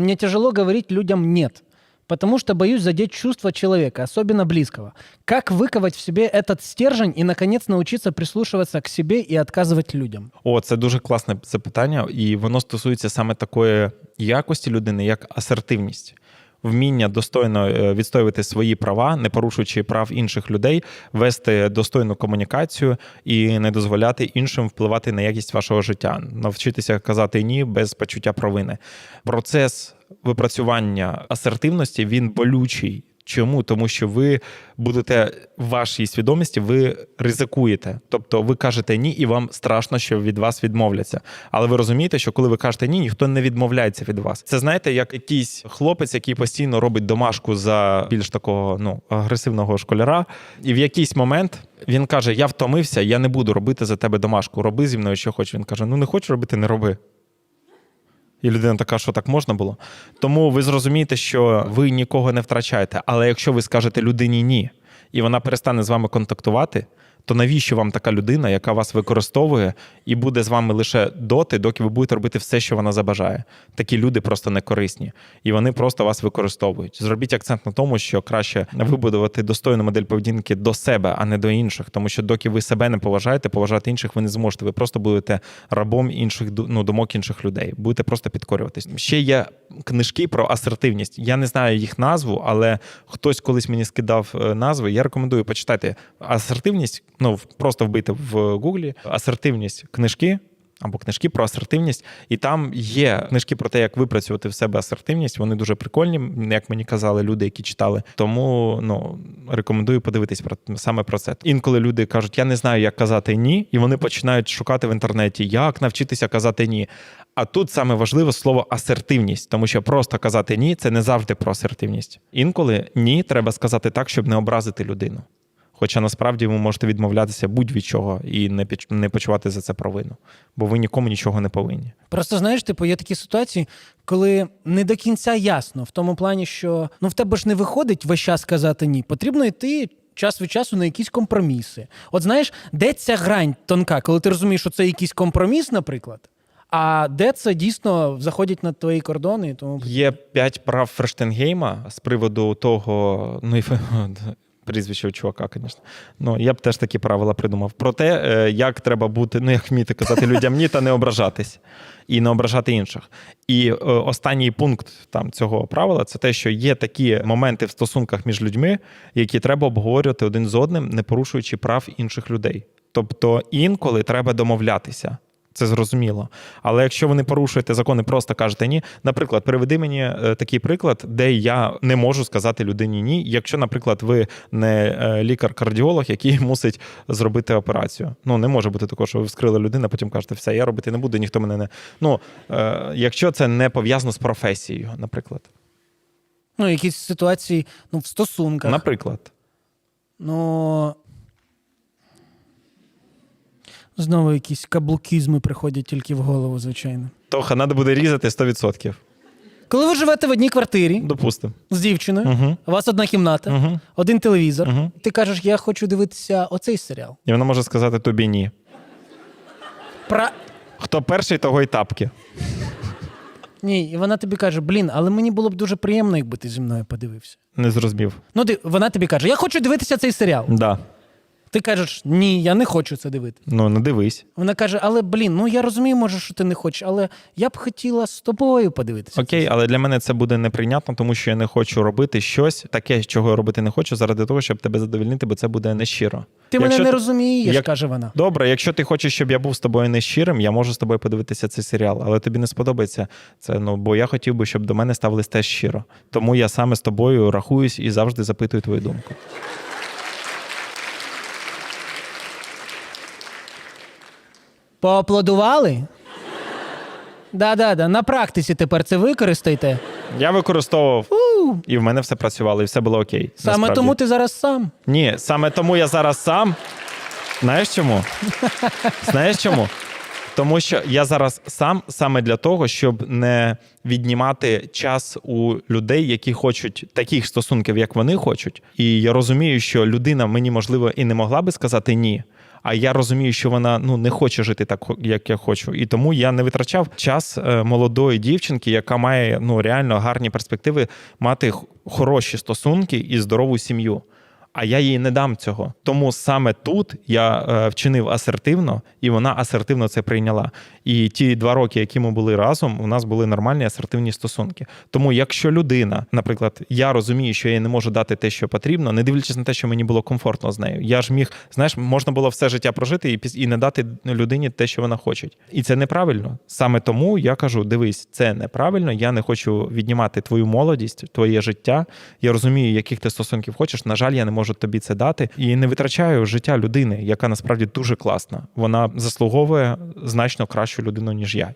Мне тяжело говорить людям «нет», потому что боюсь задеть чувства человека, особенно близкого. Как выковать в себе этот стержень и, наконец, научиться прислушиваться к себе и отказывать людям? О, це дуже класне запитання, і воно стосується саме такої якості людини, як асертивність. Вміння достойно е, відстоювати свої права, не порушуючи прав інших людей, вести достойну комунікацію і не дозволяти іншим впливати на якість вашого життя, навчитися казати ні без почуття провини. Процес випрацювання асертивності він болючий. Чому? Тому що ви будете в вашій свідомості, ви ризикуєте. Тобто ви кажете ні, і вам страшно, що від вас відмовляться. Але ви розумієте, що коли ви кажете ні, ніхто не відмовляється від вас. Це знаєте, як якийсь хлопець, який постійно робить домашку за більш такого ну агресивного школяра, і в якийсь момент він каже: Я втомився, я не буду робити за тебе домашку. Роби зі мною, що хочеш. Він каже: Ну не хочеш робити, не роби. І людина така, що так можна було. Тому ви зрозумієте, що ви нікого не втрачаєте. Але якщо ви скажете людині ні, і вона перестане з вами контактувати, то навіщо вам така людина, яка вас використовує і буде з вами лише доти, доки ви будете робити все, що вона забажає? Такі люди просто не корисні, і вони просто вас використовують. Зробіть акцент на тому, що краще вибудувати достойну модель поведінки до себе, а не до інших. Тому що доки ви себе не поважаєте, поважати інших ви не зможете. Ви просто будете рабом інших ну, думок інших людей. Будете просто підкорюватись. Ще є книжки про асертивність. Я не знаю їх назву, але хтось колись мені скидав е, назви. Я рекомендую почитати асертивність. Ну просто вбити в Гуглі асертивність книжки. Або книжки про асертивність, і там є книжки про те, як випрацювати в себе асертивність. Вони дуже прикольні, як мені казали люди, які читали. Тому ну рекомендую подивитись про саме про це. Інколи люди кажуть, я не знаю, як казати ні, і вони починають шукати в інтернеті, як навчитися казати ні. А тут саме важливе слово асертивність, тому що просто казати ні це не завжди про асертивність. Інколи ні треба сказати так, щоб не образити людину. Хоча насправді ви можете відмовлятися будь-від чого і не піч- не почувати за це провину, бо ви нікому нічого не повинні. Просто знаєш, типу, є такі ситуації, коли не до кінця ясно, в тому плані, що ну в тебе ж не виходить весь час сказати ні. Потрібно йти час від часу на якісь компроміси. От знаєш, де ця грань тонка, коли ти розумієш, що це якийсь компроміс, наприклад, а де це дійсно заходять на твої кордони. Тому Є п'ять прав Фрештенгейма з приводу того, ну і прізвище у чувака, звісно. Ну я б теж такі правила придумав. Про те, е, як треба бути, ну як вміти казати людям ні та не ображатись і не ображати інших. І е, останній пункт там цього правила це те, що є такі моменти в стосунках між людьми, які треба обговорювати один з одним, не порушуючи прав інших людей. Тобто інколи треба домовлятися. Це зрозуміло. Але якщо ви не порушуєте закони, просто кажете ні. Наприклад, приведи мені е, такий приклад, де я не можу сказати людині ні, якщо, наприклад, ви не е, лікар-кардіолог, який мусить зробити операцію. Ну не може бути такого, що ви вскрили людину, а потім кажете, все, я робити не буду, ніхто мене не. Ну е, якщо це не пов'язано з професією, наприклад. ну, якісь ситуації ну, в стосунках. Наприклад. Ну. Знову якісь каблукізми приходять тільки в голову, звичайно. Тоха, треба буде різати 100%. Коли ви живете в одній квартирі Допустимо. з дівчиною, Угу. у вас одна кімната, Угу. один телевізор, Угу. ти кажеш, я хочу дивитися оцей серіал. І вона може сказати тобі ні. Про... Хто перший, того й тапки. Ні, і вона тобі каже: блін, але мені було б дуже приємно, якби ти зі мною подивився. Не зрозумів. Ну, ти, вона тобі каже: Я хочу дивитися цей серіал. Да. Ти кажеш, ні, я не хочу це дивити. Ну, не дивись. Вона каже: Але блін, ну я розумію, може, що ти не хочеш, але я б хотіла з тобою подивитися. Окей, але для мене це буде неприйнятно, тому що я не хочу робити щось таке, чого я робити не хочу, заради того, щоб тебе задовольнити, бо це буде нещиро. Ти мене не ти- розумієш, як- каже вона. Добре, якщо ти хочеш, щоб я був з тобою нещирим, я можу з тобою подивитися цей серіал, але тобі не сподобається це. Ну бо я хотів би, щоб до мене ставились теж щиро. Тому я саме з тобою рахуюсь і завжди запитую твою думку. Поаплодували? Да-да-да, на практиці тепер це використайте. Я використовував, і в мене все працювало, і все було окей. Саме насправді. тому ти зараз сам. Ні, саме тому я зараз сам. Знаєш чому? Знаєш чому? Тому що я зараз сам саме для того, щоб не віднімати час у людей, які хочуть таких стосунків, як вони хочуть. І я розумію, що людина мені можливо і не могла би сказати ні. А я розумію, що вона ну не хоче жити так, як я хочу. І тому я не витрачав час е, молодої дівчинки, яка має ну реально гарні перспективи мати хороші стосунки і здорову сім'ю. А я їй не дам цього. Тому саме тут я е, вчинив асертивно, і вона асертивно це прийняла. І ті два роки, які ми були разом, у нас були нормальні асертивні стосунки. Тому, якщо людина, наприклад, я розумію, що я не можу дати те, що потрібно, не дивлячись на те, що мені було комфортно з нею. Я ж міг, знаєш, можна було все життя прожити і і не дати людині те, що вона хоче. І це неправильно. Саме тому я кажу: дивись, це неправильно. Я не хочу віднімати твою молодість, твоє життя. Я розумію, яких ти стосунків хочеш. На жаль, я не можу тобі це дати. І не витрачаю життя людини, яка насправді дуже класна. Вона заслуговує значно кращу людину, ніж я.